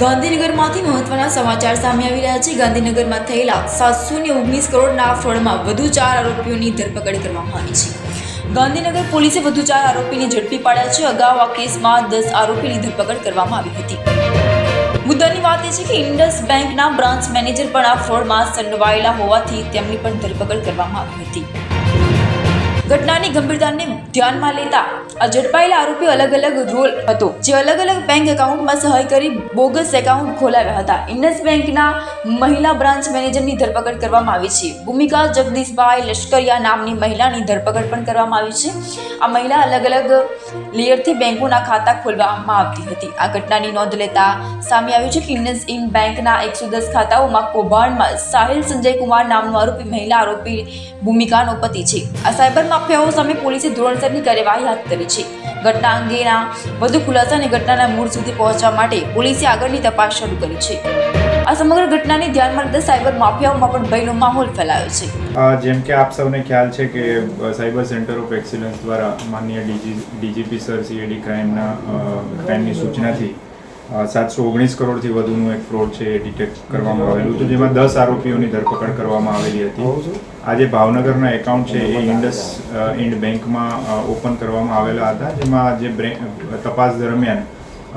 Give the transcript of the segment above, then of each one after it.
ગાંધીનગરમાંથી મહત્વના સમાચાર સામે આવી રહ્યા છે. ગાંધીનગરમાં થયેલા સાતસો ને ઓગણીસ કરોડના ફ્રોડમાં વધુ ચાર આરોપીઓની ધરપકડ કરવામાં આવી છે. ગાંધીનગર પોલીસે વધુ ચાર આરોપીને ઝડપી પાડ્યા છે. અગાઉ આ કેસમાં દસ આરોપીની ધરપકડ કરવામાં આવી હતી. મુદ્દાની વાત એ છે કે ઇન્ડસ બેંકના બ્રાન્ચ મેનેજર પણ આ ફ્રોડમાં સંડોવાયેલા હોવાથી તેમની પણ ધરપકડ કરવામાં આવી હતી. ઘટનાની ગંભીરતાને ધ્યાનમાં લેતા આ ઝડપાયેલા આરોપી અલગ અલગ રોલ હતો. જે અલગ અલગ બેંક એકાઉન્ટમાં સહાય કરી બોગસ એકાઉન્ટ ખોલાવ્યા હતા. ઇન્ડસ બેંકના મહિલા બ્રાન્ચ મેનેજરની ધરપકડ કરવામાં આવી છે. ભૂમિકા જગદીશભાઈ લશ્કરિયા નામની મહિલાની ધરપકડ પણ કરવામાં આવી છે. આ મહિલા અલગ અલગ લેયરથી બેંકોના ખાતા ખોલવામાં આવતી હતી. આ ઘટનાની નોંધ લેતા સામે આવ્યું છે કે ઇન્ડિયન્સ ઇન બેંકના એકસો દસ ખાતાઓમાં કૌભાંડમાં સાહિલ સંજય કુમાર નામનો આરોપી, મહિલા આરોપી ભૂમિકાનો પતિ છે. આ સાયબર માફિયાઓ સામે પોલીસે ધોરણસરની કાર્યવાહી હાથ ધરી છે. ઘટના અંગેના વધુ ખુલાસા અને ઘટનાના મૂળ સુધી પહોંચવા માટે પોલીસે આગળની તપાસ શરૂ કરી છે. આ સમગ્ર ઘટનાને ધ્યાનમાં લેતા સાયબર માફિયાઓમાં પણ ભયનો માહોલ ફેલાયો છે. જેમ કે આપ સૌને ખ્યાલ છે કે સાયબર સેન્ટર ઓફ એક્સિલન્સ દ્વારા માનનીય ડીજી, ડીજીપી સર સીએડી ક્રાઇમના ક્રાઇમની સૂચનાથી સાતસો ઓગણીસ કરોડથી વધુનું એક ફ્રોડ છે એ ડિટેક્ટ કરવામાં આવેલું હતું જેમાં દસ આરોપીઓની ધરપકડ કરવામાં આવેલી હતી. આજે ભાવનગરના એકાઉન્ટ છે એ ઇન્ડસ ઇન્ડ બેંકમાં ઓપન કરવામાં આવેલા હતા જેમાં જે તપાસ દરમિયાન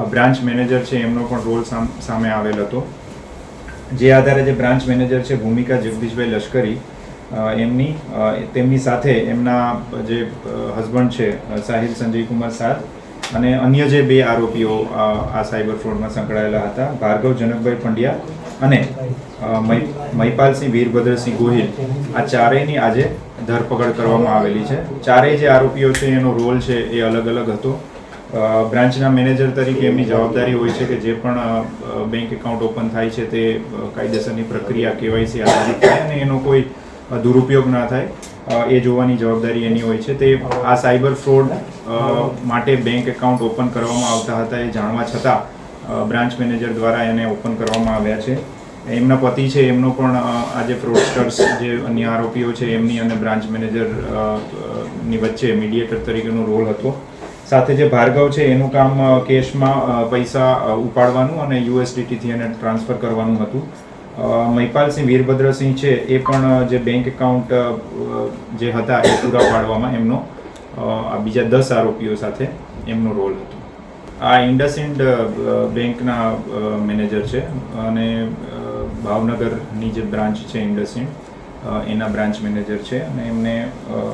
બ્રાન્ચ મેનેજર છે એમનો પણ રોલ સામ- આવેલ હતો. જે આધારે જે બ્રાન્ચ મેનેજર છે ભૂમિકા જગદીશભાઈ લશ્કરી એમની તેમની સાથે એમના જે હસબન્ડ છે સાહિલ સંજય કુમાર સાદ અને અન્ય જે બે આરોપીઓ આ સાયબર ફ્રોડમાં સંકળાયેલા હતા, ભાર્ગવ જનકભાઈ પંડ્યા અને મહિપાલસિંહ વીરભદ્રસિંહ ગોહિલ, આ ચારેયની આજે ધરપકડ કરવામાં આવેલી છે. ચારેય જે આરોપીઓ છે, એનો રોલ છે એ અલગ અલગ હતો. બ્રાન્ચના મેનેજર તરીકે એમની જવાબદારી હોય છે કે જે પણ બેંક એકાઉન્ટ ઓપન થાય છે તે કાયદેસરની પ્રક્રિયા, કેવાયસી આધારિત થાય અને એનો કોઈ દુરુપયોગ ના થાય. એ જોવાની જવાબદારી એની હોય છે. તે આ સાયબર ફ્રોડ માટે બેંક એકાઉન્ટ ઓપન કરવામાં આવતા હતા એ જાણવા છતાં બ્રાન્ચ મેનેજર દ્વારા એને ઓપન કરવામાં આવ્યા છે. એમના પતિ છે, એમનો પણ આ જે ફ્રોડસ્ટર્સ જે અન્ય આરોપીઓ છે, એમની અને બ્રાન્ચ મેનેજરની વચ્ચે મીડિયેટર તરીકેનો રોલ હતો. સાથે જે ભાર્ગવ છે, એનું કામ કેશમાં પૈસા ઉપાડવાનું અને યુએસડીટીથી એને ટ્રાન્સફર કરવાનું હતું. મહિપાલસિંહ વીરભદ્રસિંહ છે, એ પણ જે બેંક એકાઉન્ટ જે હતા એ પૂરા પાડવામાં એમનો આ બીજા દસ આરોપીઓ સાથે એમનો રોલ હતો. આ ઇન્ડસઇન્ડ બેંકના મેનેજર છે અને ભાવનગરની જે બ્રાન્ચ છે ઇન્ડસઇન્ડ એના બ્રાન્ચ મેનેજર છે અને એમને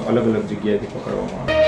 અલગ અલગ જગ્યાએથી પકડવામાં આવ્યા